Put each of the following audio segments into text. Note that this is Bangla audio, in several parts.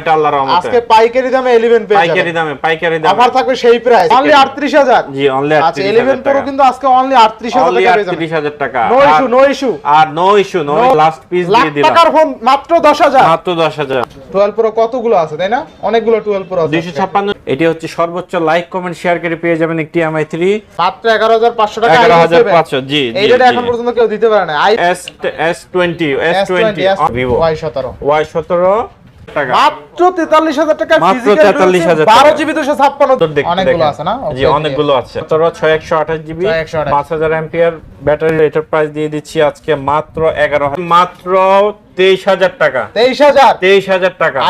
এটা আল্লাহর রহমতে। আজকে পাইকারি দামে 11 পেয়ে পাইকারি দামে পাইকারি দামে। অফার থাকবে সেই প্রাইস অনলি 38000 জি অনলি আচ্ছা 11 প্রো কিন্তু আজকে অনলি 38000 টাকা পেয়ে যাবেন। 38000 টাকা। নো ইস্যু নো ইস্যু আর no issue no last piece দিয়ে দিলাম। টাকার ফোন মাত্র 10000 মাত্র 10000 12 প্রো কতগুলো আছে তাই না? অনেকগুলো 12 প্রো আছে 256 এটি হচ্ছে সর্বোচ্চ লাইক কমেন্ট শেয়ার করে পেয়ে যাবেন একটি এমআই 3 মাত্র 11500 টাকা 11500 জি জি এখন পর্যন্ত কেউ দিতে পারে না। I S S20 S20 Vivo Y17 Y17 টাকা। মাত্র 43000 টাকা মাত্র physical 43,000 12 টাকা। জিবি 256 তো অনেকগুলো আছে না? জি. অনেকগুলো আছে। 17 6128 জিবি 6128 5000 এম্পিয়ার ব্যাটারি এটার প্রাইস দিয়ে দিচ্ছি আজকে মাত্র 11000 মাত্র 23000 টাকা। 23000 23000 টাকা।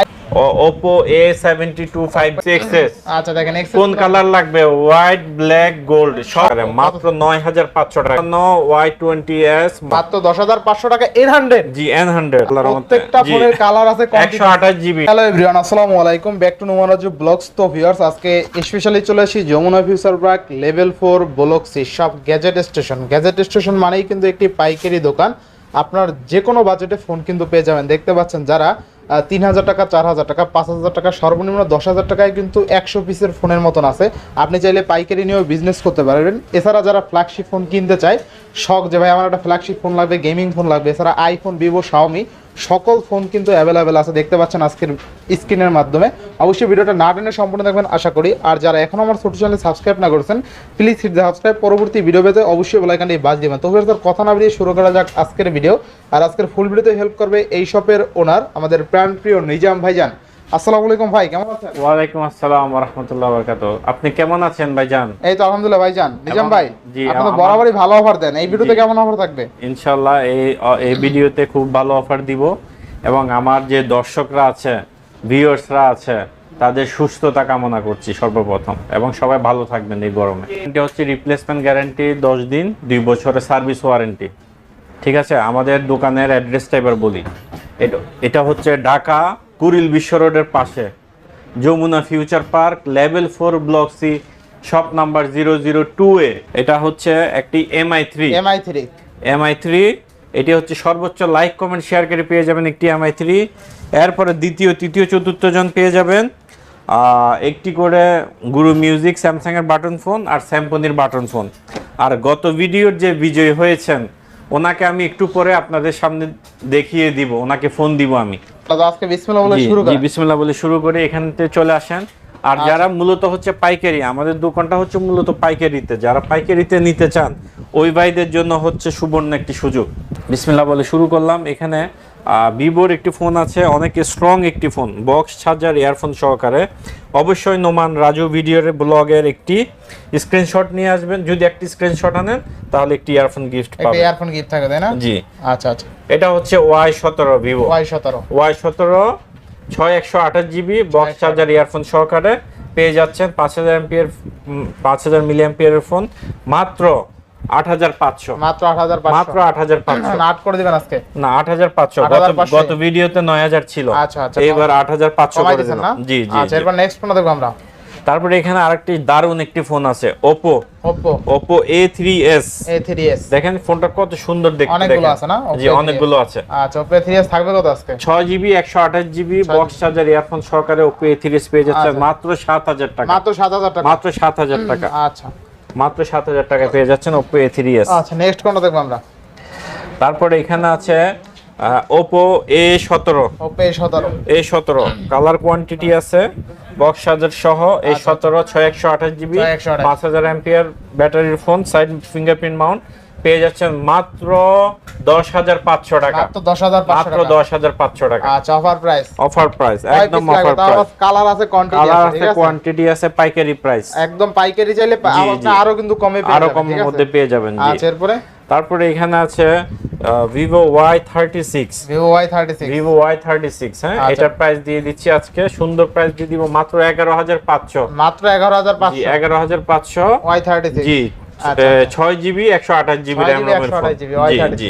Oppo A72 5Xs আচ্ছা দেখেন কোন কালার লাগবে? হোয়াইট ব্ল্যাক গোল্ড সব মাত্র 9500 টাকা। নো Y20s মাত্র 10500 টাকা 800 জি N100 প্রত্যেকটা ফোনের কালার আছে quantity 128 জিবি। হ্যালো এভরিওয়ান আসসালামু আলাইকুম। ব্যাক টু ব্লগস তো ভিউয়ার্স আজকে স্পেশালি চলে আসি Jamuna Future Park level four block C সব গ্যাজেট স্টেশন গ্যাজেট স্টেশন মানেই কিন্তু একটি পাইকারি দোকান। আপনার যে কোনো বাজেটে ফোন কিন্তু পেয়ে যাবেন। দেখতে পাচ্ছেন যারা তিন হাজার টাকা, চার হাজার টাকা, পাঁচ হাজার টাকা, সর্বনিম্ন দশ হাজার টাকায় কিন্তু একশো পিসের ফোনের মতন আছে। আপনি চাইলে পাইকারি নিয়েও বিজনেস করতে পারবেন। এছাড়া যারা ফ্ল্যাগশিপ ফোন কিনতে চায়, শখ যে ভাই, আমার একটা ফ্ল্যাগশিপ ফোন লাগবে গেমিং ফোন লাগবে, এছাড়া আইফোন ভিভো শাওমি সকল ফোন কিন্তু অ্যাভেলেবেল আছে। দেখতে পাচ্ছেন আজকের স্ক্রিনের মাধ্যমে। অবশ্যই ভিডিওটা না টেনে সম্পূর্ণ দেখবেন, আশা করি। আর যারা এখন আমার ছোটো চ্যানেল সাবস্ক্রাইব না করেছেন প্লিজ হিট সাবস্ক্রাইব পরবর্তী ভিডিও পেতে অবশ্যই বেলাইকানটি বাজ দেবেন। তো তার কথা না বেরিয়ে শুরু করা যাক আজকের ভিডিও আর আজকের ফুল ভিডিওতে হেল্প করবে এই শপের ওনার আমাদের প্রাণপ্রিয় নিজাম ভাইজান। আসসালামু আলাইকুম ভাই কেমন আছেন? ওয়ালাইকুম আসসালাম ওয়া রাহমাতুল্লাহি ওয়া বারাকাতুহু। আপনি কেমন আছেন ভাইজান? এই তো আলহামদুলিল্লাহ ভাইজান। নিজাম ভাই আপনি বরাবরই ভালো অফার দেন। এই ভিডিওতে কেমন অফার থাকবে? ইনশাআল্লাহ এই অ- এই ভিডিওতে খুব ভালো অফার দিব। এবং আমার যে দর্শকরা আছে ভিউয়ার্সরা আছে তাদের সুস্থতা কামনা করছি সর্বপ্রথম। এবং সবাই ভালো থাকবেন এই গরমে। এটা হচ্ছে রিপ্লেসমেন্ট গ্যারান্টি দশ দিন দুই বছরের সার্ভিস ওয়ারেন্টি ঠিক আছে? আমাদের দোকানের অ্যাড্রেসটা এবার বলি। এটা এটা হচ্ছে ঢাকা কুরিল বিশ্ব রোডের পাশে। Jamuna future park level four block C shop number zero zero two A. এটা হচ্ছে একটি MI three. MI three. MI three এটি হচ্ছে সর্বোচ্চ লাইক কমেন্ট শেয়ার করে পেয়ে যাবেন একটি এমআই থ্রি। এরপরে দ্বিতীয় তৃতীয় চতুর্থ জন পেয়ে যাবেন। একটি করে গুরু মিউজিক স্যামসাংয়ের বাটন ফোন আর স্যামপনির বাটন ফোন। আর গত ভিডিওর যে বিজয়ী হয়েছেন ওনাকে আমি একটু পরে আপনাদের সামনে দেখিয়ে দিব ওনাকে ফোন দিব আমি। আজকে বিসমিল্লাহ বলে শুরু করি বিসমিল্লাহ বলে শুরু করে চলে আসেন। আর যারা মূলত হচ্ছে পাইকারি আমাদের দোকানটা হচ্ছে মূলত পাইকারিতে। যারা পাইকারিতে নিতে চান ওই ভাইদের জন্য হচ্ছে সুবর্ণ একটি সুযোগ। বিসমিল্লাহ বলে শুরু করলাম। এখানে ভিভোর একটি ফোন আছে অনেক স্ট্রং একটি ফোন বক্স চার্জার ইয়ারফোন সহকারে। অবশ্যই নোমান রাজু ভিডিওর ব্লগের একটি স্ক্রিনশট নিয়ে আসবেন। যদি একটি স্ক্রিনশট আনেন তাহলে একটি ইয়ারফোন গিফট পাবেন। ইয়ারফোন গিফট থাকে তাই না? জি। আচ্ছা আচ্ছা। এটা হচ্ছে ওয়াই সতেরো ভিভো ওয়াই সতেরো। ওয়াই সতেরো ছয় একশো আঠাশ জিবি বক্স চার্জার ইয়ারফোন সহকারে। পেয়ে যাচ্ছেন পাঁচ হাজার এমপিয়ার পাঁচ হাজার মিলি ফোন মাত্র আট হাজার পাঁচশো। মাত্র আট মাত্র আট হাজার পাঁচশো। করে দিবেন আজকে? না আট হাজার পাঁচশো। 8,500 গত ভিডিওতে নয় হাজার ছিল। আচ্ছা, আচ্ছা, করে দিলাম। জি জি আচ্ছা জি। নেক্সট ফোন দেখব আমরা। তারপরে এখানে আরেকটি দারুণ একটি ফোন আছে দেখেন ফোনটা কত সুন্দর দেখতে অনেকগুলো। আছে না? জি Oppo A3s অনেকগুলো আছে। আচ্ছা এ থ্রি থাকবে কত আজকে? ছয় জিবি একশো আঠাশ জিবি বক্স চার্জার ইয়ারফোন সহকারে পেয়ে যাচ্ছে। মাত্র সাত হাজার টাকা। মাত্র সাত হাজার টাকা। মাত্র সাত হাজার টাকা। আচ্ছা। মাত্র সাত হাজার টাকা পেয়ে যাচ্ছেন ওপো এ থ্রি এস আচ্ছা নেক্সট কোনটা দেখব আমরা? তারপরে এখানে আছে ওপো এ সতেরো। ওপো এ সতেরো। এ সতেরো। কালার কোয়ান্টিটি আছে বক্স চার্জার সহ এ। সতেরো ছয় একশো আঠাশ জিবি 6128 পাঁচ হাজার অ্যাম্পিয়ার ব্যাটারির ফোন সাইড ফিঙ্গারপ্রিন্ট মাউন্ট পেয়ে যাচ্ছেন মাত্র দশ হাজার পাঁচশো টাকা। মাত্র দশ হাজার পাঁচশো টাকা। আচ্ছা অফার প্রাইস অফার প্রাইস একদম অফার প্রাইস কালার আছে কোয়ান্টিটি আছে কোয়ান্টিটি আছে? পাইকারি প্রাইস একদম পাইকারি চাইলে। আরও কিন্তু কমে পেয়ে আরও আছে? মধ্যে পেয়ে যাবেন আচ্ছা এরপরে? তারপরে এখানে আছে Vivo Y thirty six Vivo Y thirty six Vivo Y thirty six হ্যাঁ? আচ্ছা। এটার প্রাইস দিয়ে দিচ্ছি আজকে সুন্দর প্রাইস দিয়ে দিব মাত্র এগারো হাজার পাঁচশো। মাত্র এগারো হাজার পাঁচশো। এগারো হাজার পাঁচশো। Y thirty G. ছয় জিবি একশো আঠাশ জিবি র্যাম জিবি জি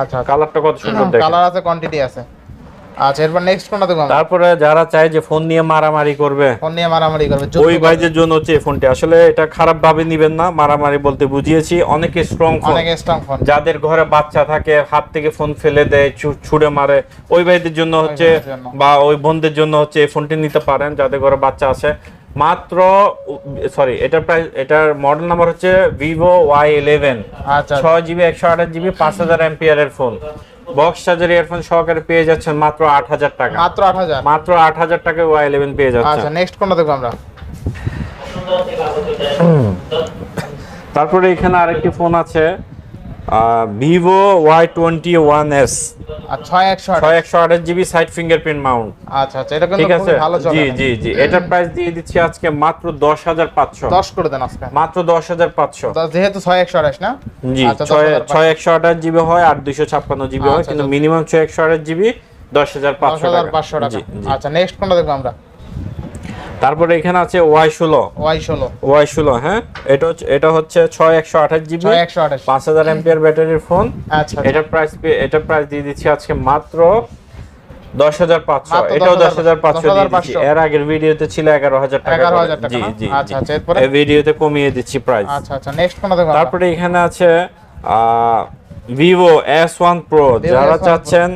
আচ্ছা কালারটা কত সুন্দর কালার আছে কোয়ান্টিটি আছে। আচ্ছা এরপর নেক্সট কোনটা আমরা? তারপরে যারা চায় যে ফোন নিয়ে মারামারি করবে ফোন নিয়ে মারামারি করবে ওই ভাইদের জন্য হচ্ছে এই ফোনটি আসলে এটা খারাপ ভাবে নিবেন না মারামারি বলতে বুঝিয়েছি। অনেকে স্ট্রং ফোন অনেক স্ট্রং ফোন যাদের ঘরে বাচ্চা থাকে হাত থেকে ফোন ফেলে দেয় ছুঁড়ে মারে ওই ভাইদের জন্য হচ্ছে বা ওই বোনদের জন্য হচ্ছে এই ফোনটি নিতে পারেন যাদের ঘরে বাচ্চা আছে। মাত্র সরি এটার প্রাইস এটার মডেল নাম্বার হচ্ছে ভিভো ওয়াই ইলেভেন আচ্ছা ছয় জিবি একশো আঠাশ জিবি পাঁচ হাজার এমপিয়ারের ফোন বক্স চার্জার ইয়ারফোন সহকারে পেয়ে যাচ্ছেন মাত্র আট হাজার টাকা। মাত্র আট হাজার? মাত্র আট হাজার টাকায় ওয়াই ইলেভেন পেয়ে আচ্ছা নেক্সট কোনটা দেখব আমরা? তারপরে এখানে আরেকটি ফোন আছে Vivo Y twenty one S ছয় একশো ছয় একশো আঠাশ জিবি সাইড ফিঙ্গারপ্রিন্ট মাউন্ট। আচ্ছা আচ্ছা এটা ঠিক আছে? খুবই ভালো চলে। জি জি জি। এটার প্রাইস দিয়ে দিচ্ছি আজকে মাত্র দশ হাজার পাঁচশো। দশ করে দেন আজকে। মাত্র দশ হাজার পাঁচশো। যেহেতু ছয় একশো আঠাশ না? জি আচ্ছা, ছয় ছয় একশো আঠাশ জিবি হয় আর দুইশো ছাপ্পান্ন জিবি হয় কিন্তু। মিনিমাম ছয় একশো আঠাশ জিবি দশ হাজার পাঁচশো টাকা। আচ্ছা নেক্সট কোনটা দেখব আমরা? তারপরে এখানে আছে ওয়াই ষোলো। ওয়াই ষোলো। ওয়াই ষোলো হ্যাঁ? এটা হচ্ছে এটা হচ্ছে ছয় একশো আঠাশ জিবি। একশো আঠাশ। পাঁচ হাজার এমপিয়ার ব্যাটারির ফোন। আচ্ছা এটার প্রাইস এটার প্রাইস দিয়ে দিচ্ছি আজকে মাত্র দশ হাজার পাঁচশো। এটাও দশ হাজার পাঁচশো। দিয়ে দিচ্ছি। 10,500 এর আগের ভিডিওতে ছিল এগারো হাজার টাকা 11,000 করে। টাকা জি আচ্ছা। আচ্ছা, এরপরে? এই ভিডিওতে কমিয়ে দিচ্ছি প্রাইস আচ্ছা আচ্ছা নেক্সট? তারপরে এখানে আছে ভিভো এস ওয়ান প্রো যারা S1 Pro। চাচ্ছেন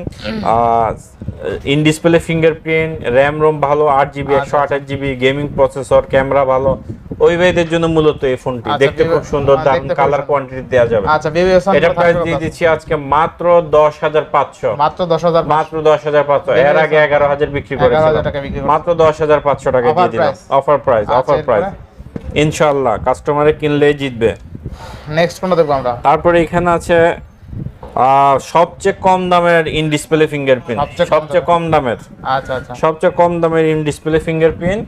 in display fingerprint RAM ROM ভালো আট জিবি আচ্ছা, একশো আঠাশ জিবি গেমিং প্রসেসর ক্যামেরা ভালো। ওই ভাইদের জন্য মূলত এই ফোনটি। আচ্ছা, দেখতে খুব সুন্দর দারুণ কালার কোয়ান্টিটি দেওয়া যাবে। আচ্ছা বেবি ওসান এটা প্রাইস দিয়ে দিচ্ছি আজকে মাত্র দশ হাজার পাঁচশো। মাত্র দশ হাজার মাত্র দশ হাজার পাঁচশো। এর আগে এগারো হাজার বিক্রি 11,000 টাকা বিক্রি করেছিলাম। মাত্র দশ হাজার পাঁচশো টাকা দিয়ে দিলাম। অফার প্রাইস আচ্ছা, অফার প্রাইস এরপরে? ইনশাল্লাহ কাস্টমারে কিনলেই জিতবে। নেক্সট কোনটা দেখব আমরা। তারপরে এখানে আছে সবচেয়ে কম দামের ইন ডিসপ্লে ফিঙ্গারপ্রিন্ট। সবচেয়ে কম সবচেয়ে কম দামের। আচ্ছা আচ্ছা। সবচেয়ে কম দামের ইন ডিসপ্লে ফিঙ্গারপ্রিন্ট।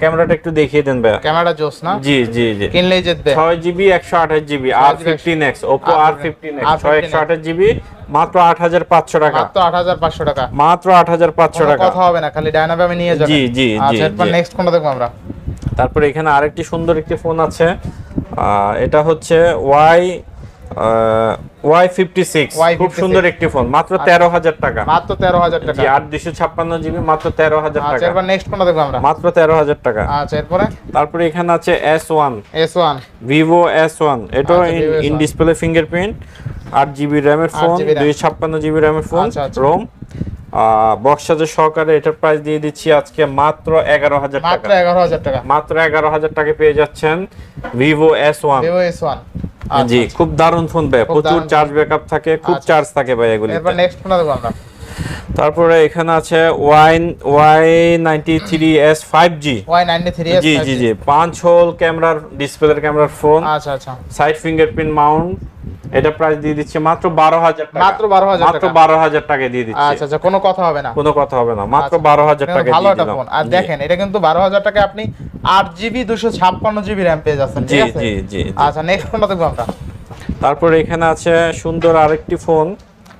ক্যামেরাটা একটু দেখিয়ে দেন ভাইয়া। ক্যামেরা জোস না? জি জি জি। কিনলেই জিতবে। ছয় জিবি একশো আঠাশ জিবি আর 6GB ফিফটিন এক্স ওপো আর ফিফটিন এক্স R15X ছয় একশো আঠাশ জিবি মাত্র আট হাজার পাঁচশো টাকা। মাত্র আট হাজার পাঁচশো টাকা। মাত্র আট হাজার পাঁচশো কোনো টাকা। কথা হবে না খালি ডায়নাবে আমি নিয়ে যাব। জি, জি, জি, আচ্ছা এরপর নেক্সট কোনটা দেখব আমরা? তারপরে এখানে আরেকটি সুন্দর একটি ফোন আছে। আহ, এটা হচ্ছে ওয়াই ওয়াই ফিফটি সিক্স খুব সুন্দর একটি ফোন মাত্র তেরো হাজার টাকা। মাত্র তেরো হাজার টাকা। জি আট দুশো ছাপ্পান্ন জিবি মাত্র তেরো হাজার আচ্ছা এরপর নেক্সট কোনটা দেখব আমরা। মাত্র তেরো হাজার টাকা। আচ্ছা এরপরে? তারপরে এখানে আছে S one S one Vivo S one এটাও আচ্ছা, Vivo ইন ডিসপ্লে ফিঙ্গারপ্রিন্ট আট জিবি র্যামের ফোন 8GB RAM দুই ছাপ্পান্ন জিবি র্যামের ফোন আচ্ছা, আচ্ছা। রোম বক্স চার্জার সহকারে এটার প্রাইস দিয়ে দিচ্ছি আজকে মাত্র এগারো হাজার মাত্র টাকা। এগারো হাজার টাকা। মাত্র এগারো হাজার টাকা পেয়ে যাচ্ছেন Vivo S one Vivo S one জি খুব দারুণ ফোন ভাই আচ্ছা, প্রচুর চার্জ ব্যাকআপ থাকে খুব আচ্ছা। চার্জ থাকে ভাই এগুলি এবার নেক্সট ফোন দেখব আমরা। তারপরে এখানে আছে Y Y ninety three S five G Y ninety three G G G পাঁচ হোল ক্যামেরার ডিসপ্লের ক্যামেরার ফোন। আচ্ছা আচ্ছা। Side fingerprint mount. এটা প্রাইস দিয়ে দিচ্ছে মাত্র বারো হাজার মাত্র 12,000 মাত্র বারো হাজার টাকা দিয়ে দিচ্ছে। আচ্ছা আচ্ছা কোনো কথা হবে না। কোনো কথা হবে না। মাত্র আচ্ছা। বারো হাজার টাকা ভালো একটা ফোন। আর দেখেন এটা কিন্তু বারো হাজার টাকা আপনি আট জিবি দুশো ছাপ্পান্ন জিবি র্যাম পেয়ে যাচ্ছেন জি জি জি। আচ্ছা নেক্সট কোনটা দেখব আমরা। তারপরে এখানে আছে সুন্দর আরেকটি ফোন।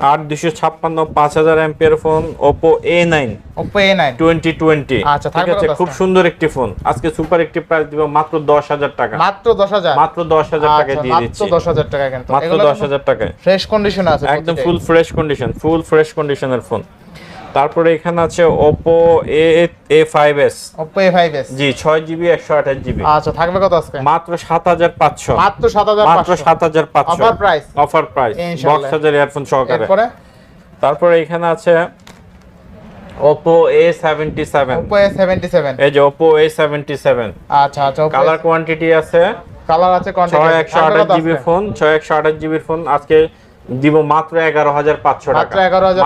আট দুশো ছাপ্পান্ন পাঁচ হাজার ampere phone Oppo A nine Oppo A nine twenty twenty আচ্ছা, ঠিক আছে খুব সুন্দর একটি ফোন। আজকে সুপার একটি প্রাইস দিব মাত্র দশ হাজার টাকা। মাত্র দশ হাজার? মাত্র দশ হাজার টাকা আচ্ছা, দিয়ে মাত্র দিচ্ছি। দশ হাজার টাকা কিন্তু। মাত্র দশ হাজার টাকায়। ফ্রেশ কন্ডিশন আছে একদম full fresh condition full fresh কন্ডিশনের ফোন তারপরে এখানে আছে Oppo A five S G ছয় জিবি একশো আঠাশ জিবি আচ্ছা থাকবে কত আজকে? মাত্র সাত হাজার পাঁচশো। মাত্র সাত হাজার মাত্র সাত হাজার পাঁচশো। Offer price? Offer price. Box হাজার ইয়ারফোন সহকারে। এরপরে? তারপরে এখানে আছে সেভেন ওপো সেভেন্টি সেভেন এই যে সেভেন্টি সেভেন আচ্ছা আচ্ছা কালার কোয়ান্টিটি আছে কালার আছে ছয় একশো আঠাশ জিবি ফোন ছয় একশো আঠাশ জিবির ফোন আজকে দিব মাত্র এগারো হাজার পাঁচশো টাকা। মাত্র এগারো হাজার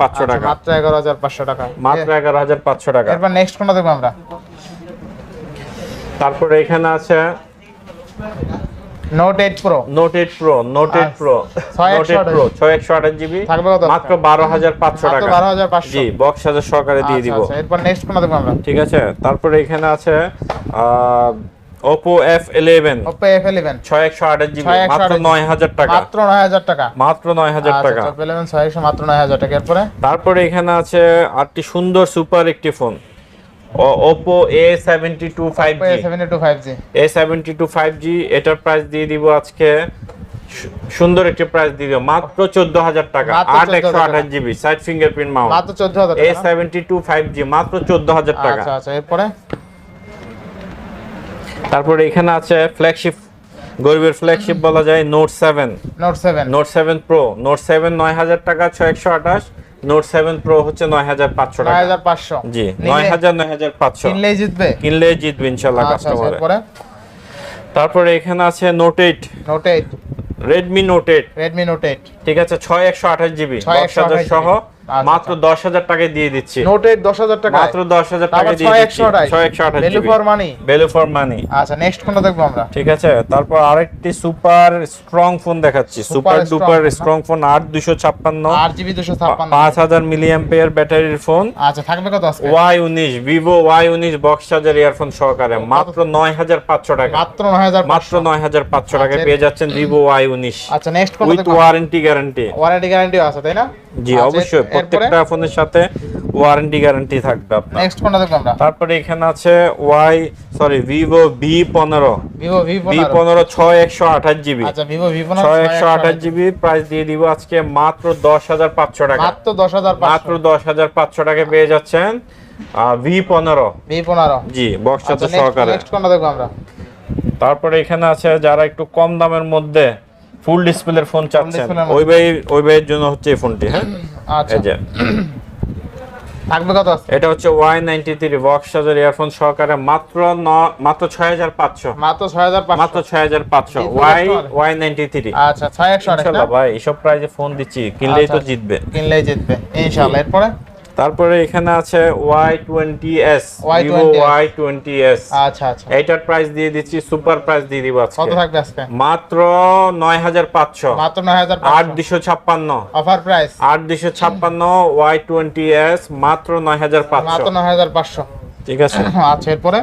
পাঁচশো টাকা। মাত্র এগারো হাজার পাঁচশো টাকা। মাত্র এগারো হাজার পাঁচশো টাকা। এরপর নেক্সট কোনটা দেখব আমরা? তারপরে এখানে আছে note pro note pro note pro pro ছয় একশো আঠাশ জিবি। মাত্র বারো হাজার পাঁচশো মাত্র টাকা। বারো হাজার পাঁচশো। জি বক্স হাজার সহকারে দিয়ে দিব। এরপর নেক্সট দেখব আমরা? ঠিক আছে? তারপরে এখানে আছে ছয় একশো আঠাশ জিবি 6128 মাত্র নয় হাজার টাকা। মাত্র নয় হাজার টাকা। মাত্র আচ্ছা, টাকা। মাত্র টাকা। এরপরে? তারপরে এখানে আছে আটটি সুন্দর সুপার একটি phone. Five G A seventy two five G এটার প্রাইস দিয়ে দিব আজকে সুন্দর একটি প্রাইস দিয়ে দিও মাত্র চোদ্দ হাজার টাকা। আট 14,000 একশো আঠাশ জিবি সাইড ফিঙ্গারপ্রিন্ট মাউন্ট মাত্র চোদ্দ হাজার A? Seventy two five G মাত্র চোদ্দ হাজার টাকা। আচ্ছা আচ্ছা এরপরে? তারপরে এখানে আছে ফ্ল্যাগশিপ গরিবের ফ্ল্যাগশিপ বলা যায় note seven note seven note seven pro note seven নয় হাজার টাকা ছয় একশো আঠাশ। নোট সেভেন প্রো হচ্ছে নয় হাজার পাঁচশো নয় টাকা হাজার পাঁচশো। জি নয় হাজার নয় হাজার পাঁচশো। কিনলেই জিতবে? কিনলে জিতবে ইনশাল্লাহ আচ্ছা আচ্ছা কাস্টমার তারপরে এখানে আছে note eight note eight Redmi note eight Redmi note eight ঠিক আছে ছয় একশো আঠাশ জিবি 6128 সহ। আচ্ছা, মাত্র দশ হাজার টাকায় দিয়ে দিচ্ছি। নোট দশ হাজার টাকা মাত্র দশ হাজার তারপর দিয়ে ছয় দিচ্ছি। একশো আঠাশ। ছয় একশো আঠাশ value for money value for money আচ্ছা নেক্সট কোনটা দেখব আমরা? ঠিক আছে তারপর আরেকটি সুপার স্ট্রং ফোন দেখাচ্ছি। সুপার ডুপার স্ট্রং ফোন ব্যাটারির ফোন। আচ্ছা থাকবে কত আজকে? ওয়াই উনিশ ভিভো ওয়াই উনিশ বক্স চার্জার ইয়ারফোন সহকারে। মাত্র নয় হাজার পাঁচশো টাকা। মাত্র নয় হাজার মাত্র নয় হাজার পাঁচশো টাকায় আচ্ছা। পেয়ে যাচ্ছেন ভিভো ওয়াই উনিশ। আচ্ছা next with warranty guarantee. Warranty guarantee আছে তাই না? জি অবশ্যই প্রত্যেকটা ফোনের সাথে ওয়ারেন্টি গ্যারান্টি থাকবে আপনার। নেক্সট কোনটা দেখব আমরা? তারপরে এখানে আছে ওয়াই সরি ভিভো ভি পনেরো। ভিভো ভি পনেরো। ছয় একশো আঠাশ জিবি। আচ্ছা ভিভো ভি পনেরো ছয় একশো আঠাশ জিবি প্রাইস দিয়ে দিব আজকে মাত্র দশ হাজার পাঁচশো টাকা। মাত্র দশ হাজার মাত্র দশ হাজার পাঁচশো টাকা পেয়ে যাচ্ছেন ভি পনেরো। ভি পনেরো। জি বক্স আচ্ছা সাথে সহকারে। নেক্সট কোনটা দেখব আমরা? তারপরে এখানে আছে যারা একটু কম দামের মধ্যে ফুল ডিসপ্লের ফোন চাচ্ছেন। ওই ভাই ওই ভাইয়ের জন্য হচ্ছে এই ফোনটি হ্যাঁ? আচ্ছা। থাকবে কত আছে? এটা হচ্ছে Y ninety three box charger earphone সহকারে মাত্র মাত্র ছয় হাজার পাঁচশো। মাত্র ছয় হাজার মাত্র পাঁচশো ছয় হাজার পাঁচশো। ওয়াই ওয়াই নাইনটি থ্রি আচ্ছা ছয় একশো আঠাশ না? ইনশাল্লাহ ভাই এইসব প্রাইজে ফোন দিচ্ছি। কিনলেই তো আচ্ছা। জিতবে। কিনলেই জিতবে। ইনশাআল্লাহ এরপরে? তারপরে এখানে আছে Y twenty S Vivo Y20s Y twenty S আচ্ছা আচ্ছা। এইটার প্রাইস দিয়ে দিচ্ছি সুপার প্রাইস দিয়ে দিব আজকে। কত থাকবে আজকে? মাত্র নয় হাজার পাঁচশো। মাত্র নয় হাজার আট দুশো ছাপ্পান্ন। অফার প্রাইস আট দুশো ছাপ্পান্ন ওয়াই টোয়েন্টি এস মাত্র নয় হাজার পাঁচশো। মাত্র নয় হাজার পাঁচশো। ঠিক আছে। আচ্ছা এরপরে?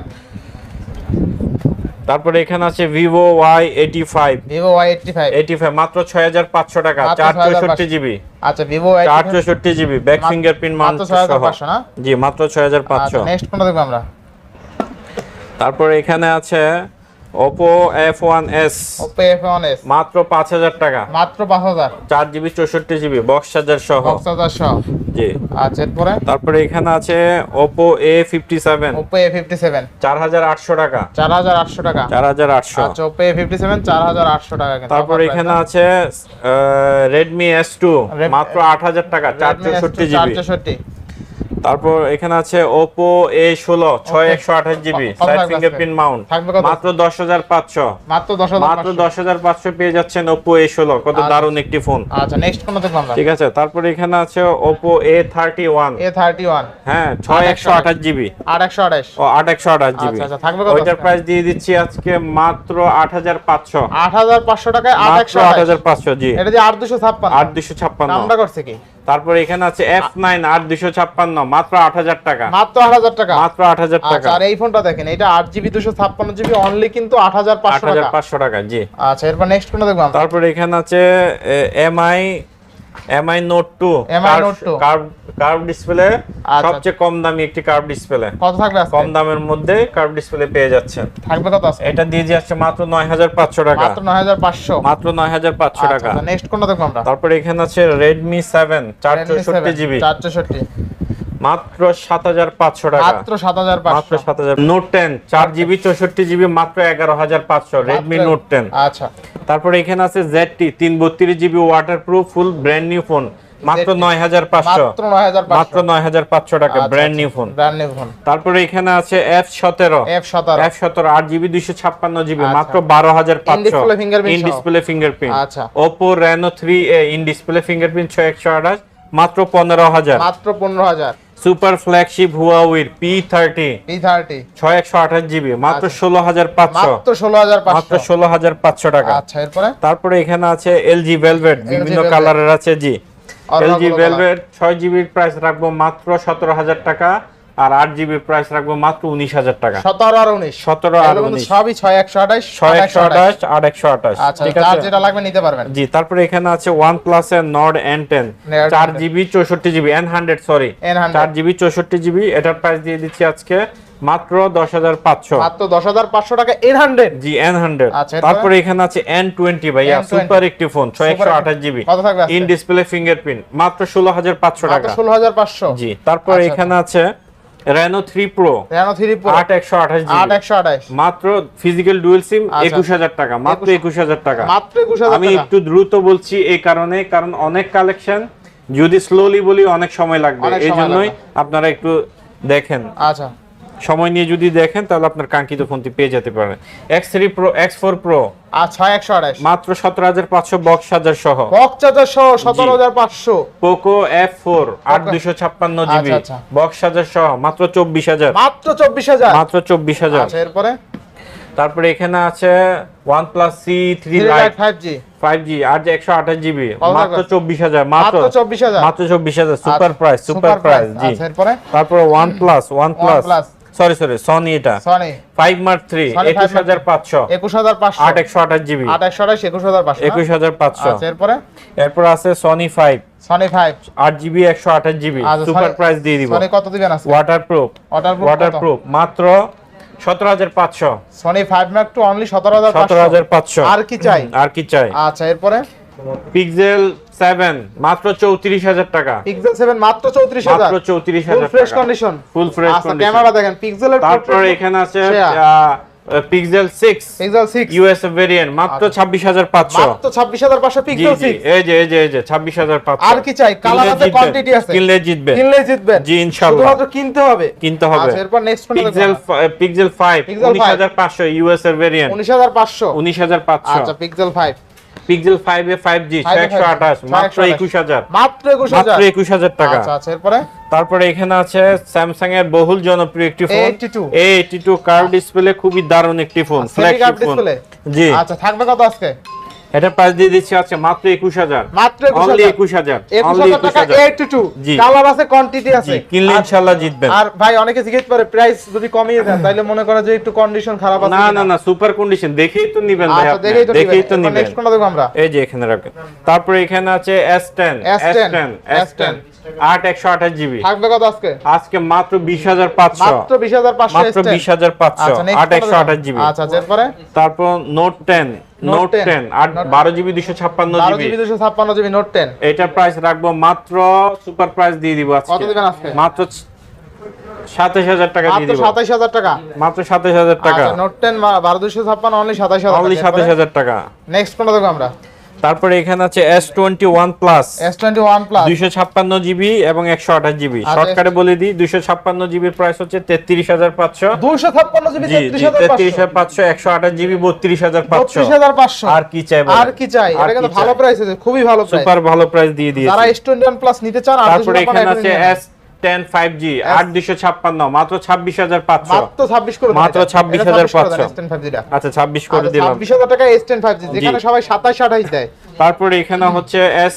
তারপরে এখানে আছে Vivo Y eighty five Vivo Y eighty five eighty five মাত্র ছয় হাজার পাঁচশো টাকা মাত্র চার চৌষট্টি জিবি। আচ্ছা ভিভো ওয়াই চার চৌষট্টি জিবি ব্যাক ফিঙ্গারপ্রিন্ট মান মাত্র ছয় হাজার পাঁচশো না? জি মাত্র ছয় হাজার পাঁচশো। আচ্ছা নেক্সট কোনটা দেখব আমরা? তারপরে এখানে আছে Oppo F1s Oppo F1s মাত্র 5000 টাকা। মাত্র 5000 4GB 64GB বক্স চার্জার সহ। বক্স চার্জার সহ। জি। আচ্ছা এরপরে? তারপরে এখানে আছে Oppo A57 Oppo A57 4800 টাকা। 4800 টাকা। 4800 আচ্ছা Oppo A57 4800 টাকা তারপরে এখানে আছে Redmi S2 মাত্র 8000 টাকা 464GB 464 তারপর এখানে আছে একশো আঠাশ জিবি কত সাইড ফিঙ্গারপ্রিন্ট মাউন্ট মাত্র দশ হাজার পাঁচশো। মাত্র দশ হাজার মাত্র পাঁচশো। দশ হাজার পাঁচশো পেয়ে যাচ্ছেন এ ষোলো। কত আচ্ছা। দারুণ একটি ফোন আচ্ছা নেক্সট কোনটা দেখব আমরা। ঠিক আছে তারপরে এখানে আছে এ থার্টি ওয়ান হ্যাঁ ছয় একশো আঠাশ জিবি আট একশো আঠাশ। ও আট একশো আঠাশ জিবি আচ্ছা, থাকবে কত? ওইটার প্রাইস দিয়ে দিচ্ছি আজকে মাত্র আট হাজার পাঁচশো। আট হাজার পাঁচশো টাকায় আট মাত্র একশো আট আঠাশ হাজার পাঁচশো জি। এটা যে আট দুশো ছাপ্পান্ন। আট দুশো ছাপ্পান্ন। নামটা করছে কি? তারপরে এখানে আছে এফ নাইন আট দুশো ছাপ্পান্ন মাত্র আট হাজার টাকা। মাত্র আট হাজার টাকা? মাত্র আট হাজার টাকা। আচ্ছা আর এই ফোনটা দেখেন এটা আট জিবি দুশো ছাপ্পান্ন জিবি অনলি কিন্তু আট হাজার পাঁচশো টাকা। জি। আচ্ছা এরপর নেক্সট কোনটা দেখব আমরা। তারপরে এখানে আছে MI MI note two MI Note 2 curve display আচ্ছা। সবচেয়ে কম দামি একটি কার্ভ ডিসপ্লে কত থাকবে আজকে? কম দামের মধ্যে কার্ভ ডিসপ্লে পেয়ে যাচ্ছেন। থাকবে কত আজকে? এটা দিয়ে যাচ্ছে মাত্র নয় হাজার পাঁচশো টাকা। মাত্র নয় হাজার পাঁচশো। মাত্র নয় হাজার পাঁচশো টাকা। নেক্সট কোনটা দেখব আমরা? তারপর এখানে আছে রেডমি সেভেন চার Redmi চৌষট্টি 7, জিবি চার চৌষট্টি মাত্র সাত হাজার পাঁচশো টাকা। মাত্র সাত হাজার মাত্র সাত হাজার নোট টেন চার জিবি চৌষট্টি জিবি মাত্র এগারো হাজার পাঁচশো। রেডমি নোট টেন আচ্ছা। তারপরে এখানে আছে জেডটি তিন বত্রিশ GB water proof full brand new phone মাত্র নয় হাজার পাঁচশো। মাত্র নয় হাজার পাঁচশো টাকা brand new phone brand new phone তারপরে এখানে আছে এফ সতেরো। এফ সতেরো। এফ সতেরো আট জিবি দুইশো ছাপ্পান্ন জিবি আচ্ছা। মাত্র বারো হাজার পাঁচশো। ইন ডিসপ্লে ফিঙ্গারপ্রিন্ট আচ্ছা। Oppo Reno three A in display fingerprint ছয় একশো আঠাশ। মাত্র পনেরো হাজার। মাত্র পনেরো হাজার। সুপার ফ্ল্যাগশিপ হুয়াওয়ের পি থার্টি পি থার্টি ছয় একশো আঠাশ জিবি মাত্র ষোলো হাজার পাঁচশো। মাত্র ষোলো হাজার মাত্র পাঁচশো ষোলো হাজার পাঁচশো টাকা। আচ্ছা এরপরে? তারপরে এখানে আছে এলজি ভেলভেট বিভিন্ন কালারের আছে জি এলজি ভেলভেট ছয় জিবির প্রাইস রাখব মাত্র সতেরো হাজার টাকা। আর আট জিবি প্রাইস রাখব মাত্র উনিশ হাজার টাকা। সতেরো আর উনিশ। সতেরো আর উনিশ। সবই ছয় একশো আঠাশ ছয় একশো আঠাশ আট একশো আঠাশ। আচ্ছা ঠিক আছে? যেটা লাগবে নিতে পারবেন। জি তারপরে এখানে আছে ওয়ান প্লাস এর নড এন টেন চার জিবি চৌষট্টি জিবি এন হান্ড্রেড সরি চার জিবি চৌষট্টি জিবি এটার প্রাইস দিয়ে দিচ্ছি আজকে মাত্র দশ হাজার পাঁচশো। মাত্র দশ হাজার পাঁচশো টাকা N hundred G N hundred আচ্ছা, তারপরে এখানে আছে এন টোয়েন্টি ভাইয়া সুপার একটি ফোন ছয় একশো আঠাশ জিবি ইন ডিসপ্লে ফিঙ্গারপ্রিন্ট মাত্র ষোলো হাজার পাঁচশো টাকা। ষোলো হাজার পাঁচশো। জি তারপরে আচ্ছা, এখানে আছে প্রো আট একশো আঠাশ আট জিবি একশো আঠাশ। মাত্র ফিজিক্যাল ডুয়েল সিম আচ্ছা। একুশ হাজার টাকা মাত্র একুশ হাজার টাকা। মাত্র একুশ হাজার আমি টাকা। একটু দ্রুত বলছি এই কারণে কারণ অনেক কালেকশন যদি স্লোলি বলি অনেক সময় লাগবে। এই জন্যই আপনারা একটু দেখেন। আচ্ছা। সময় নিয়ে যদি দেখেন তাহলে আপনার কাঙ্ক্ষিত ফোনটি পেয়ে যেতে পারেন। X three pro X four pro আর একশো আঠাশ মাত্র সতেরো হাজার পাঁচশো বক্স হাজার সহ। বক্স চার্জার সহ সতেরো হাজার পাঁচশো। পোকো এফ ফোর আট দুশো ছাপ্পান্ন জিবি। বক্স হাজার সহ মাত্র চব্বিশ হাজার। মাত্র চব্বিশ হাজার। মাত্র চব্বিশ হাজার। আচ্ছা এরপরে? তারপরে এখানে আছে one plus C three lite five G five G আট একশো আঠাশ জিবি মাত্র? চব্বিশ হাজার মাত্র চব্বিশ হাজার। মাত্র চব্বিশ হাজার। সুপার প্রাইস সুপার প্রাইস জি। আচ্ছা তারপরে one plus one plus OnePlus। Sorry sorry Sony এটা। Sony five mark three Sony একুশ 5 হাজার পাঁচশো। একুশ হাজার পাঁচশো। আট একশো জিবি। আট একশো আঠাশ একুশ হাজার পাঁচশো একুশ হাজার পাঁচশো। আচ্ছা এরপরে? এরপর আছে সনি ফাইভ সনি ফাইভ আট জিবি একশো আঠাশ জিবি। আচ্ছা, সুপার প্রাইস দিয়ে দিব। সনি কত দিবেন আছে ওয়াটার প্রুফ ওয়াটার ওয়াটার মাত্র সতেরো হাজার পাঁচশো। Sony five mark two only সতেরো হাজার সতেরো হাজার পাঁচশো। আর কি চাই? আর কি চাই? আচ্ছা এরপরে? পিক্সেল সেভেন মাত্র চৌত্রিশ হাজার টাকা। পিক্সেল সেভেন মাত্র চৌত্রিশ হাজার। মাত্র চৌত্রিশ full fresh condition full fresh আচ্ছা ক্যামেরা দেখেন পিক্সেলের তারপরে এখানে আছে Pixel six Pixel six USA variant মাত্র ছাব্বিশ হাজার পাঁচশো। মাত্র ছাব্বিশ হাজার পাঁচশো জি পিক্সেল জি সিক্স এই যে এই যে এই যে ছাব্বিশ হাজার পাঁচশো। আর কি চাই? কালার আছে কোয়ান্টিটি আছে। কিনলে জিতবে কিনলে জিতবেন। জি, ইনশাআল্লাহ। শুধুমাত্র কিনতে হবে। কিনতে হবে। আচ্ছা এরপর নেক্সট কোনটা পিক্সেল পিক্সেল ফাইভ Pixel উনিশ হাজার পাঁচশো ইউএসএ ভেরিয়েন্ট উনিশ হাজার পাঁচশো। উনিশ হাজার পাঁচশো। আচ্ছা পিক্সেল ফাইভ পিক্সেল ফাইভ জি 5 এ একশো আঠাশ 5, মাত্র 128 একুশ হাজার। মাত্র 21000 মাত্র হাজার। একুশ হাজার টাকা। আচ্ছা আচ্ছা এরপরে? তারপরে এখানে আছে স্যামসাং এর বহুল জনপ্রিয় একটি phone A82 A eighty two curve display খুবই দারুণ একটি ফোন ফ্ল্যাগশিপ ফোন জি। আচ্ছা থাকবে কত আজকে? এটা প্রাইস দিয়ে দিচ্ছি আছে মাত্র একুশ হাজার। মাত্র একুশ অনলি হাজার একুশ হাজার। একুশ অনলি হাজার একুশ টাকা হাজার। এইটটি টু জি। কালার আছে কোয়ান্টিটি আছে। কিনলে ইনশাল্লাহ জিতবেন। আর ভাই অনেকে জিজ্ঞেস করে প্রাইস যদি কমিয়ে দেন তাহলে মনে করে যে একটু কন্ডিশন খারাপ আছে না না না সুপার কন্ডিশন দেখেই তো নিবেন ভাই আচ্ছা দেখেই তো নিবেন। নেক্সট কোনটা দেখব আমরা? এই যে এখানে রাখেন। তারপরে এখানে আছে S ten S S10, ten আট একশো আঠাশ জিবি। থাকবে কত আজকে? আজকে মাত্র বিশ হাজার পাঁচশো। মাত্র বিশ হাজার পাঁচশো মাত্র বিশ হাজার পাঁচশো আচ্ছা আট একশো আঠাশ জিবি। আচ্ছা আচ্ছা, এরপরে? তারপর Note ten Note 10, GB GB. GB এটার প্রাইস রাখব মাত্র সুপার প্রাইস দিয়ে দিব আজকে। কত দিবেন আজকে? মাত্র টাকা দিয়ে দিব। সাতাইশ হাজার টাকা। মাত্র সাতাশ হাজার টাকা। নোট টেন বারো দুশো ছাপ্পান্ন অনলি সাতাইশ হাজার অনলি সাতাশ হাজার টাকা। নেক্সট কোনটা দেখব আমরা? তারপরে এখানে আছে S twenty one plus S twenty one plus দুইশো ছাপ্পান্ন জিবি এবং একশো আঠাশ জিবি। আচ্ছা, শর্টকাটে বলে দিই দুইশো ছাপ্পান্ন জিবির প্রাইস হচ্ছে তেত্রিশ হাজার পাঁচশো। দুশো ছাপ্পান্ন জিবি জি তেত্রিশ জি হাজার তেত্রিশ পাঁচশো হাজার পাঁচশো একশো আঠাশ জিবি বত্রিশ হাজার পাঁচশো। বত্রিশ হাজার পাঁচশো। আর কি চাই আর কি চাই? আর এটা কিন্তু ভালো? প্রাইস আছে খুবই ভালো প্রাইস সুপার ভালো প্রাইস দিয়ে যারা দিয়েছে টোয়েন্টি ওয়ান প্লাস নিতে চান তারপরে এখানে আছে এস টেন ফাইভ জি আট দুশো ছাপ্পান্ন মাত্র ছাব্বিশ হাজার পাঁচশো। মাত্র ছাব্বিশ করে মাত্র 26,500 এস টেন ফাইভ জিটা আচ্ছা ছাব্বিশ করে দিলাম। ছাব্বিশ হাজার টাকা এস টেন ফাইভ জি। যেখানে সবাই সাতাইশ আঠাইশ দেয়। তারপরে এখানে হচ্ছে S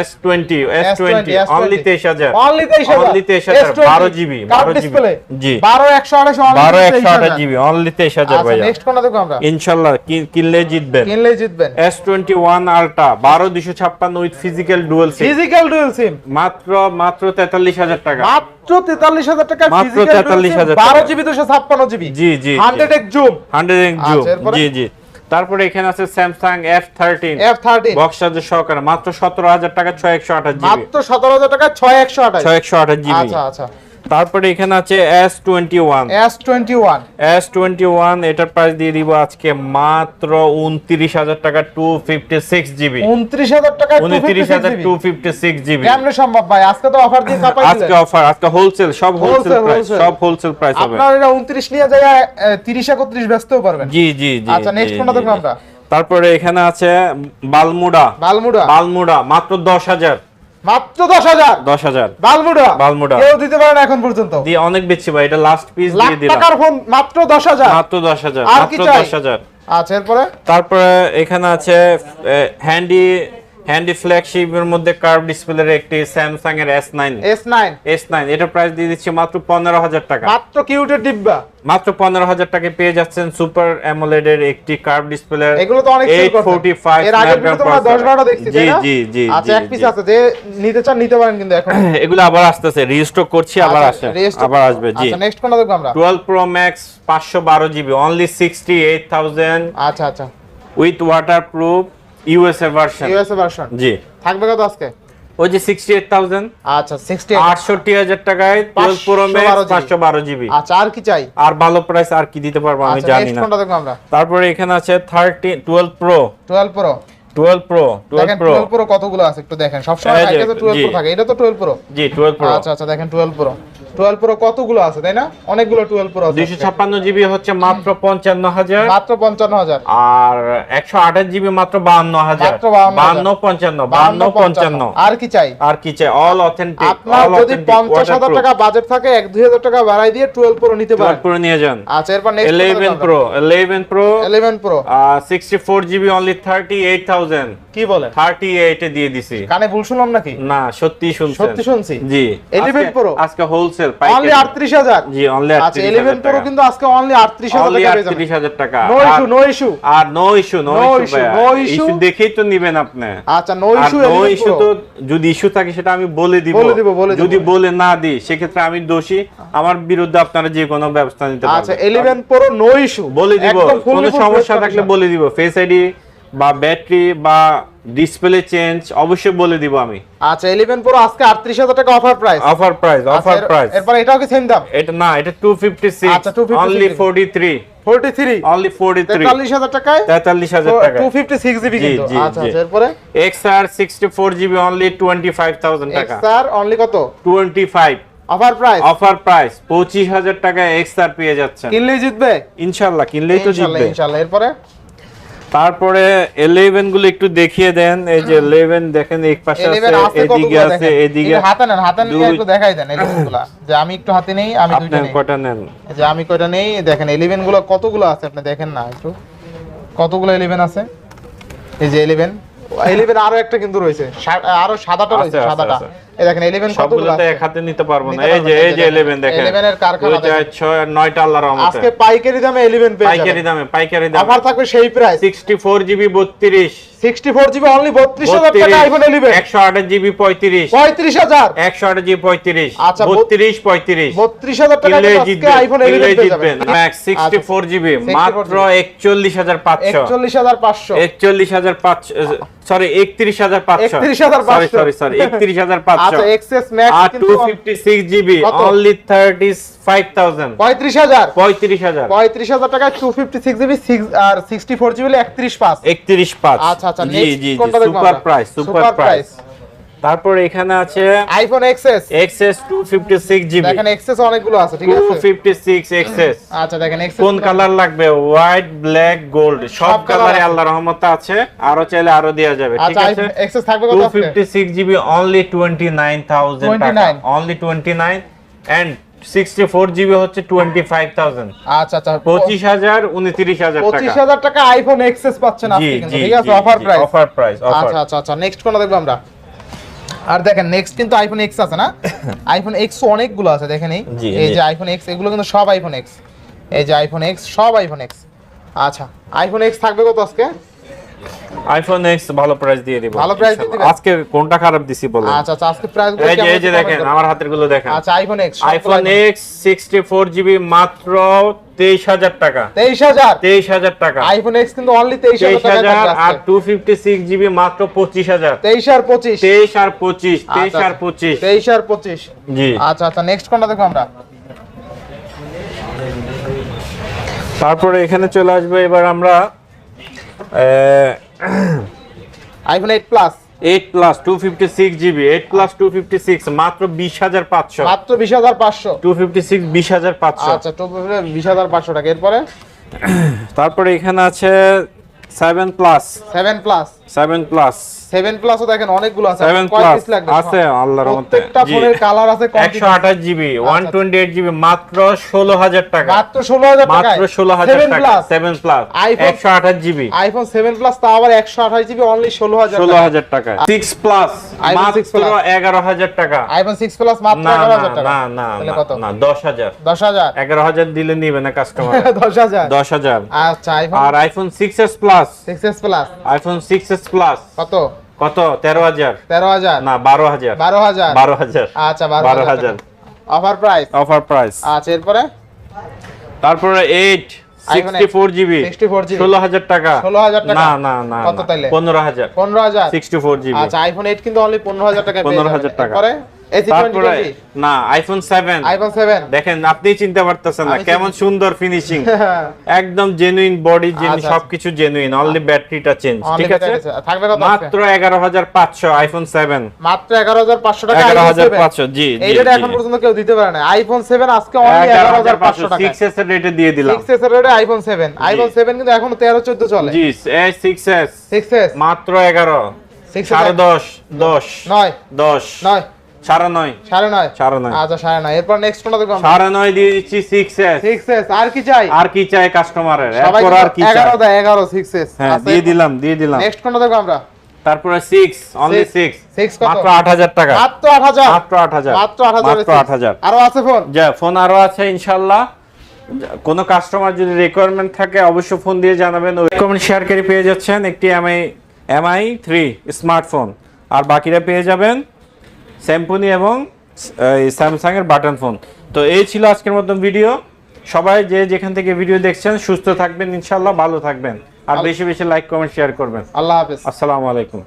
S twenty S twenty only তেইশ হাজার। অনলি তেইশ হাজার। Only 23,000, 12 GB, 12 GB জি। বারো একশো আঠাশ বারো একশো আঠাশ জিবি অনলি তেইশ হাজার আচ্ছা ভাইয়া। নেক্সট কোনটা দেখব আমরা? ইনশাল্লাহ কিনলে জিতবেন। কিনলেই জিতবেন। এস টোয়েন্টি ওয়ান আলট্রা বারো দুশো ছাপ্পান্ন with physical dual SIM physical dual SIM মাত্র মাত্র তেতাল্লিশ হাজার টাকা। মাত্র তেতাল্লিশ হাজার টাকা মাত্র 43,000 টাকা। বারো জিবি দুশো ছাপ্পান্ন জিবি জি জি হান্ড্রেড এক জুম। হান্ড্রেড এক জুম। জি জি। তারপরে এখানে আছে Samsung F thirteen F thirteen box চার্জের সহকারে। মাত্র সতেরো হাজার টাকা ছয় একশো আঠাশ জিবি মাত্র সতেরো হাজার টাকা ছয় একশো আঠাশ। ছয় একশো আঠাশ জিবি আচ্ছা আচ্ছা। তারপরে এখানে আছে S twenty one S twenty one S twenty one এটার প্রাইস দিয়ে দিব আজকে মাত্র উনত্রিশ হাজার টাকা টু ফিফটি সিক্স জিবি উনত্রিশ হাজার টাকা উনত্রিশ হাজার টু ফিফটি সিক্স জিবি কেমনে সম্ভব ভাই? আজকে তো অফার দিয়ে চাপাই আজকে অফার আজকে হোলসেল সব হোলসেল প্রাইস সব হোলসেল প্রাইস হবে। আপনার এটা উনত্রিশ নিয়ে যায় তিরিশ একত্রিশ ব্যস্তও পারবেন জি জি জি আচ্ছা, জি, কোনটা দেখব। আমরা? তারপরে এখানে আছে বালমুডা। বালমুডা। বালমুডা মাত্র দশ হাজার। মাত্র দশ হাজার। দশ হাজার। বালমুডা। বালমুডা। কেউ দিতে পারে না এখন পর্যন্ত। দিয়ে অনেক বেচছি ভাই এটা লাস্ট পিস দিয়ে দিলাম। টাকার ফোন মাত্র দশ হাজার। মাত্র দশ হাজার আর কি মাত্র চাই? দশ হাজার। আচ্ছা এরপরে? তারপরে এখানে আছে হ্যান্ডি হ্যান্ডি ফ্ল্যাগশিপের মধ্যে কার্ভ ডিসপ্লের একটি স্যামসাং এর S nine S nine S nine এটা প্রাইস দিয়ে দিচ্ছি মাত্র পনেরো হাজার টাকা। মাত্র কিউটের ডিব্বা। মাত্র পনেরো হাজার টাকায় পেয়ে যাচ্ছেন সুপার অ্যামোলেড এর একটি কার্ভ ডিসপ্লে এগুলো তো অনেক সেল এইট করছেন ফোর্টি ফাইভ এর আগের ভিডিও তোমরা 10 12টা দেখছি জি জি জি আচ্ছা এক পিস আছে যে নিতে চান নিতে পারেন কিন্তু এখন। এগুলো আবার আসতেছে রিস্টক করছি আবার আসে আবার আসবে জি। আচ্ছা নেক্সট কোনটা দেখব আমরা? 12 প্রো ম্যাক্স 512 জিবি অনলি 68000 আচ্ছা আচ্ছা। With waterproof USA version USA version জি। থাকবে কত আজকে? ওই যে 68000 আচ্ছা 60 68000 টাকায় 12 প্রো ম্যাক্স 512 জিবি। আচ্ছা আর কি চাই? আর ভালো প্রাইস আর কি দিতে পারব আমি আচ্ছা জানি না। আমরা। তারপরে এখানে আছে 13 12 প্রো 12 প্রো 12 প্রো দেখেন 12 প্রো 12 প্রো কতগুলো আছে একটু দেখেন। সব সময় থাকে তো 12 প্রো থাকে এটা তো 12 প্রো জি 12 প্রো আচ্ছা আচ্ছা দেখেন 12 প্রো 12 প্রো কতগুলো আছে তাই না? অনেকগুলো 12 প্রো আছে দুইশো ছাপ্পান্ন জিবি হচ্ছে মাত্র পঞ্চান্ন হাজার। মাত্র 55000 আর একশো আঠাশ জিবি মাত্র বাহান্ন হাজার। মাত্র 52,000 বাহান্ন পঞ্চান্ন বাহান্ন আর কি চাই? আর কি চাই? অল অথেন্টিক আপনার যদি পঞ্চাশ হাজার টাকা বাজেট থাকে এক দুই হাজার টাকা বাড়াই দিয়ে টুয়েলভ প্রো নিতে পারেন। পুরো নিয়ে যান। আচ্ছা এরপর next eleven pro eleven pro eleven pro sixty four GB only thirty eight thousand কি বলে? থার্টি এইটে দিয়ে দিছি। কানে ভুল শুনলাম নাকি? না সত্যি শুনছেন। সত্যি শুনছি। জি। 11 আজকে- Pro? হোলসেল অনলি আটত্রিশ হাজার। জি অনলি আচ্ছা ইলেভেন প্রো কিন্তু আজকে অনলি আটত্রিশ হাজার অনলি টাকা পেয়ে যাবেন। আটত্রিশ হাজার টাকা। নো ইস্যু নো ইস্যু আর no issue no issue issue। Issue দেখেই তো নিবেন আপনি। আচ্ছা নো ইস্যু নো ইস্যু তো যদি ইস্যু থাকে সেটা আমি বলে দিব। বলে দিব, বলে দিব। যদি বলে না দিই সেক্ষেত্রে আমি দোষী। আমার বিরুদ্ধে আপনারা যে কোনো ব্যবস্থা নিতে আচ্ছা পারবেন ইলেভেন প্রো নো ইস্যু বলে দিব। কোনো সমস্যা থাকলে বলে দিব। ফেস আইডি বা ব্যাটারি বা ডিসপ্লে চেঞ্জ অবশ্যই বলে দিব আমি। আচ্ছা ইলেভেন প্রো আজকে আটত্রিশ হাজার টাকা offer price offer price offer price এরপর এটাও কি সেম দাম? এটা না এটা 256 আচ্ছা, 256 অনলি 43 ফোরটি থ্রি অনলি 43 তেতাল্লিশ হাজার টাকায়? 43000 টাকা টু ফিফটি সিক্স জিবি কিন্তু। আচ্ছা। আচ্ছা এরপরে? XR 64 জিবি অনলি 25000 টাকা। অনলি কত? 25 অফার প্রাইস অফার প্রাইস 25000 টাকায় এক্সআর পেয়ে যাচ্ছেন। কিনলেই জিতবে? ইনশাআল্লাহ কিনলেই তো জিতবে। ইনশাল্লাহ। এরপরে? তারপরে 11 গুলো একটু দেখিয়ে দেন। এই যে 11 দেখেন এক পাশে আছে এদিকে আছে এদিকে হাতে নেন হাতে নিয়ে একটু দেখাই দেন 11 গুলা। যে আমি একটু হাতে নেই আমি দুইটা নেই। কটা নেন? এই যে আমি কয়টা নেই দেখেন 11 গুলো কতগুলো আছে? আপনি দেখেন না একটু। কতগুলো 11 আছে? এই যে 11 11 আরও একটা কিন্তু রয়েছে। আরও সাদাটা রয়েছে সাদাটা। এই দেখেন 11 কতগুলো সবগুলো তো এক হাতে নিতে পারব না। এই যে এই যে 11 দেখেন। 11 এর কারখানা দুইটা দেখেন। ছয় আল্লাহর রহমতে। আজকে পাইকারি দামে 11 পেয়ে পাইকারি দামে পাইকারি দামে। অফার থাকবে সেই প্রাইস 64 জিবি 32 64 জিবি অনলি 32000 টাকা আইফোন 11 128 জিবি 35 35000 128 জিবি 35 আচ্ছা, 32 35 32000 টাকা আজকে আইফোন 11 জিতবেন ম্যাক্স 64 জিবি মাত্র 41500 41500 41500 সরি 31500 31,500 সরি সরি সরি 31500 আচ্ছা এক্সএস ম্যাক্স কিন্তু 256 জিবি? অনলি 35000 35000 35000 35000 টাকায় 256 জিবি 6 আর 64 জিবি 31 পাঁচ। 31 পাঁচ। আচ্ছা আচ্ছা জি জি সুপার প্রাইস সুপার প্রাইস। তারপর এখানে আছে আইফোন এক্সএস এক্সএস 256 জিবি দেখেন এক্সএস অনেকগুলো আছে ঠিক আছে? 256 এক্সএস আচ্ছা দেখেন এক্সএস কোন কালার লাগবে? হোয়াইট ব্ল্যাক গোল্ড সব কালারে। আল্লাহর রহমতে আছে। আরও চাইলে আরও দেওয়া যাবে ঠিক আচ্ছা আছে? এক্সএস থাকবে কত 256 জিবি অনলি 29000 টাকা। 29 অনলি 29 এন্ড 64 জিবি হচ্ছে 25000 আচ্ছা আচ্ছা। 25000 29000 টাকা। 25000 টাকা আইফোন এক্সএস পাচ্ছেন আপনি ঠিক আছে? অফার প্রাইস অফার প্রাইস আচ্ছা আচ্ছা আচ্ছা। নেক্সট কোনটা দেখব আমরা? আর দেখেন নেক্সট কিন্তু আইফোন এক্স আছে না? আইফোন এক্স অনেকগুলো আছে দেখেন এই। এই যে আইফোন এক্স এগুলো কিন্তু সব আইফোন এক্স এই যে আইফোন এক্স সব আইফোন এক্স আচ্ছা আইফোন এক্স থাকবে কত আজকে? আইফোন এক্স ভালো প্রাইস দিয়ে দিব। ভালো দিয়ে দিবেন? আজকে কোনটা খারাপ দিছি বলেন? আচ্ছা আচ্ছা আজকে প্রাইস এই যে এই যে দেখেন আমার হাতেরগুলো দেখেন। আচ্ছা iPhone X iPhone X 64 GB মাত্র 23000 টাকা। তেইশ হাজার? 23000 টাকা। আইফোন এক্স কিন্তু অনলি তেইশ হাজার টাকা আর 256 জিবি মাত্র 25000 তেইশ আর পঁচিশ। 23 আর 25 23 আর 25 তেইশ আর পঁচিশ। জি। আচ্ছা আচ্ছা নেক্সট কোনটা দেখো আমরা? তারপরে এখানে চলে আসবে এবার আমরা iPhone eight plus eight plus two fifty six GB eight plus two fifty six মাত্র বিশ হাজার পাঁচশো। মাত্র বিশ হাজার পাঁচশো। টু ফিফটি সিক্স বিশ হাজার পাঁচশো। আচ্ছা টু বিশ হাজার পাঁচশো টাকা। এরপরে? তারপরে এখানে আছে seven plus seven plus seven plus seven প্লাসও দেখেন অনেকগুলো আছে। সেভেন প্লাস আছে আল্লাহর রহমতে। প্রত্যেকটা ফোনের কালার আছে একশো আঠাশ GB one twenty eight GB মাত্র ষোলো হাজার টাকা। মাত্র ষোলো হাজার টাকা। মাত্র ষোলো হাজার টাকা। সেভেন প্লাস একশো আঠাশ জিবি আইফোন সেভেন প্লাস তা আবার একশো আঠাশ জিবি অনলি ষোলো হাজার ষোলো হাজার টাকা। সিক্স প্লাস মাত্র। এগারো হাজার টাকা। আইফোন সিক্স প্লাস মাত্র এগারো হাজার টাকা। না না না, দশ হাজার। দশ হাজার। এগারো হাজার দিলে নিবে না কাস্টমার দশ হাজার। দশ হাজার। আচ্ছা আর iPhone six S plus six S plus iPhone six S plus কত? কত? তেরো হাজার। তেরো হাজার। না বারো হাজার। বারো হাজার। বারো হাজার। আচ্ছা বারো বারো হাজার হাজার। অফার প্রাইস অফার প্রাইস আচ্ছা এরপরে? তারপরে eight iPhone sixty four GB 64 GB ষোলো হাজার টাকা। 16,000 টাকা? না না না কত তাইলে? পনেরো হাজার। পনেরো হাজার। সিক্সটি ফোর জিবি আচ্ছা আইফোন এইট কিন্তু অনলি পনেরো হাজার টাকা 15,000 টাকা। পরে না আইফোন সেভেন আইফোন সেভেন দেখেন আপনি চিনতে পারতেছেন না কেমন সুন্দর ফিনিশিং একদম জেনুইন বডি জেনুইন সবকিছু জেনুইন অনলি ব্যাটারিটা চেঞ্জ ঠিক আছে? থাকবে কত মাত্র এগারো হাজার পাঁচশো আইফোন সেভেন মাত্র এগারো হাজার পাঁচশো টাকা এগারো iPhone হাজার 7 পাঁচশো জি এই রেটে এখন পর্যন্ত কেউ দিতে পারে না। আইফোন সেভেন আজকে অনলি এগারো এগারো হাজার হাজার পাঁচশো টাকা সিক্স এস এর রেটে দিয়ে দিলাম। সিক্স এর রেটে আইফোন সেভেন আইফোন সেভেন কিন্তু এখনও তেরো চোদ্দ চলে। জি S six S six S মাত্র এগারো। সিক্স সাড়ে দশ দশ। নয়। দশ। নয়। সাড়ে নয়। সাড়ে নয়? সাড়ে নয়। আচ্ছা সাড়ে নয়। এরপর নেক্সট কোনটা দেখব সাড়ে নয় দিয়ে দিচ্ছি সিক্স এস সিক্স এস আর কি চাই? আর কি চাই কাস্টমারের এরপর আর কি চাই? এগারো দেয় এগারো সিক্স এস হ্যাঁ দিয়ে দিলাম দিয়ে দিলাম। নেক্সট কোনটা দেখব আমরা? তারপরে six only Six। Six Six কত? মাত্র আট হাজার টাকা। মাত্র আট হাজার? মাত্র আট হাজার। মাত্র আট হাজার মাত্র আট হাজার। আরও আছে ফোন যা ফোন আরও আছে ইনশাল্লাহ। কোনো কাস্টমার যদি রিকোয়ারমেন্ট থাকে অবশ্যই ফোন দিয়ে জানাবেন। রিকোয়ারমেন্ট শেয়ারকারী পেয়ে যাচ্ছেন একটি এমআই এমআই থ্রি স্মার্টফোন আর বাকিরা পেয়ে যাবেন স্যামপুনি এবং স্যামসাং এর বাটন ফোন তো এই ছিল আজকের মতন ভিডিও সবাই যে যেখান থেকে ভিডিও দেখছেন সুস্থ থাকবেন ইনশাল্লাহ ভালো থাকবেন। আর বেশি বেশি লাইক কমেন্ট শেয়ার করবেন। আল্লাহ হাফেজ। আসসালামু আলাইকুম।